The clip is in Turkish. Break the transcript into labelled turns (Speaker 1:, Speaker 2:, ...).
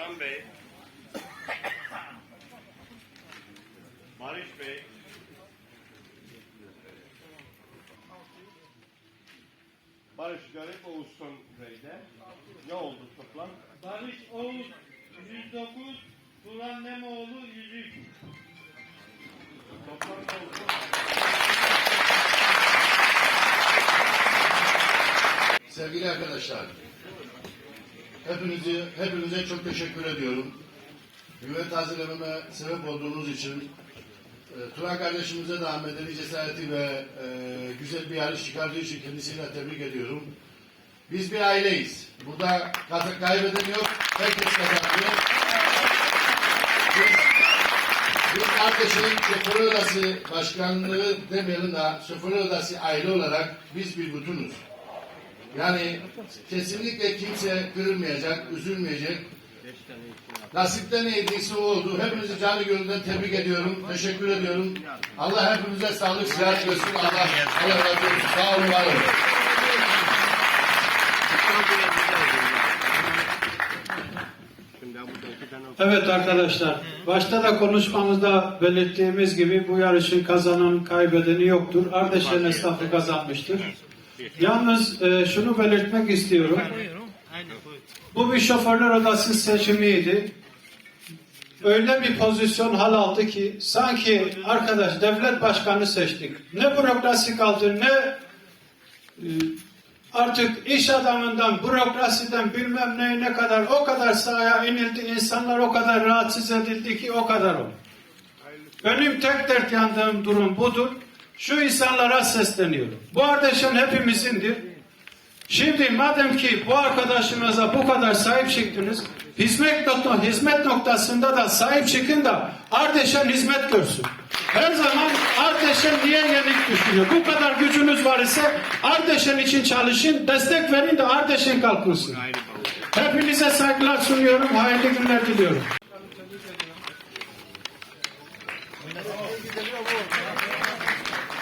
Speaker 1: Bey. Barış Bey. Barış Garip Oğuzhan Bey'de. Ne oldu toplam?
Speaker 2: Barış Oğuz 109, Turan Nemoğlu 103.
Speaker 1: Toplam oldu?
Speaker 3: Sevgili arkadaşlar, hepinizi, hepinize çok teşekkür ediyorum. Güven tazelememe sebep olduğunuz için e, Turan kardeşimize de Ahmet'in cesareti ve e, güzel bir yarış çıkardığı için kendisini de tebrik ediyorum. Biz bir aileyiz. Burada kazık kaybeden yok. Herkes kazanıyor. Biz, biz kardeşin şoför odası başkanlığı demeyelim de şoför odası aile olarak biz bir bütünüz. Yani kesinlikle kimse kırılmayacak, üzülmeyecek. Nasipte neydiyse o oldu. Hepinizi canı gönülden tebrik ediyorum. Teşekkür ediyorum. Allah hepimize sağlık, sıhhat versin. Allah, Allah razı olsun. Sağ olun, var olun.
Speaker 2: Evet arkadaşlar, başta da konuşmamızda belirttiğimiz gibi bu yarışın kazanan kaybedeni yoktur. Ardeşen esnafı kazanmıştır. Yalnız e, şunu belirtmek istiyorum. Bu bir şoförler odası seçimiydi. Öyle bir pozisyon hal aldı ki sanki arkadaş devlet başkanı seçtik. Ne bürokrasi kaldı ne e, artık iş adamından, bürokrasiden bilmem neyine kadar o kadar sahaya inildi. insanlar o kadar rahatsız edildi ki o kadar oldu. Benim tek dert yandığım durum budur. Şu insanlara sesleniyorum. Bu kardeşin hepimizindir. Şimdi madem ki bu arkadaşımıza bu kadar sahip çıktınız, hizmet, nokta, hizmet noktasında da sahip çıkın da Ardeşen hizmet görsün. Her zaman Ardeşen niye yenik düşünüyor? Bu kadar gücünüz var ise Ardeşen için çalışın, destek verin de Ardeşen kalkınsın. Hepinize saygılar sunuyorum, hayırlı günler diliyorum.